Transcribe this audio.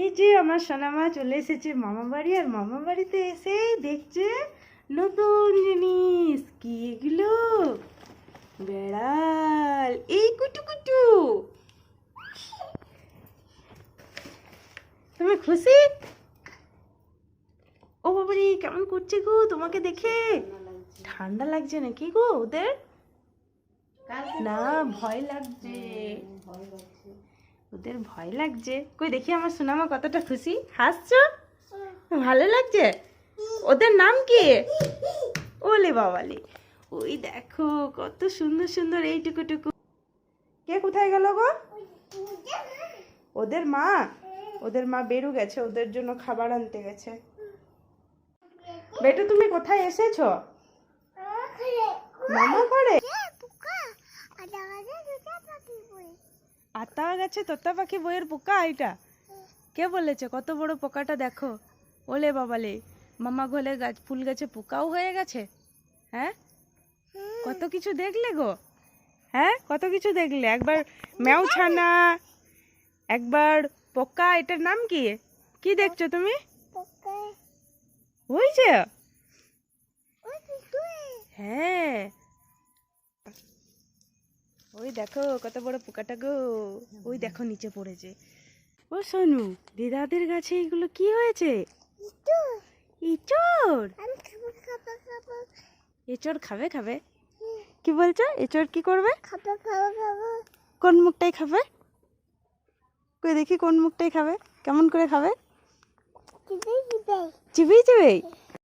এই যে আমার সোনামা চলে এসেছে মামা বাড়ি আর মামা বাড়িতে এসে দেখছে নতুন জিনিস। কি এগুলো? বেড়াল। এই কুটু কুটু। তুমি খুশি? ও বাবারে, কেমন করছে গো তোমাকে দেখে? ঠান্ডা লাগছে নাকি গো ওদের? না ভয় লাগছে। ওদের ভয় লাগছে? কই দেখি আমার সোনামা কতটা খুশি। হাসছো? ভালো লাগছে? ওদের নাম কি? ওলে বাবালে। ওই দেখো কত সুন্দর সুন্দর এইটুকু টুকু। কে কোথায় গেল গো? ওদের মা? ওদের মা বেরু গেছে ওদের জন্য খাবার আনতে গেছে। বেটু তুমি কোথায় এসেছ? মামা ঘরে? আতা গেছে তোতা পাখি বইয়ের পোকা এটা কে বলেছে? কত বড় পোকাটা দেখো। ওলে বাবালে মামা ঘরে গাছ ফুল গাছে পোকাও হয়ে গেছে? হ্যাঁ? কত কিছু দেখলে গো? হ্যাঁ? কত কিছু দেখলে? একবার ম্যাও ছানা একবার পোকা এটার নাম কি? কি দেখছ তুমি? হ্যাঁ ওই দেখো কত বড় পোকাটা গো। ওই দেখো নিচে পড়েছে। ও সোনু দিদাদের গাছে এগুলো কি হয়েছে? ইচড়। এচড় খাবে খাবে। কি বলছো? এচড় কি করবে? কোন মুখটাই খাবে? কই দেখি কোন মুখটাই খাবে। কেমন করে খাবে? চিবিয়ে চিবিয়ে?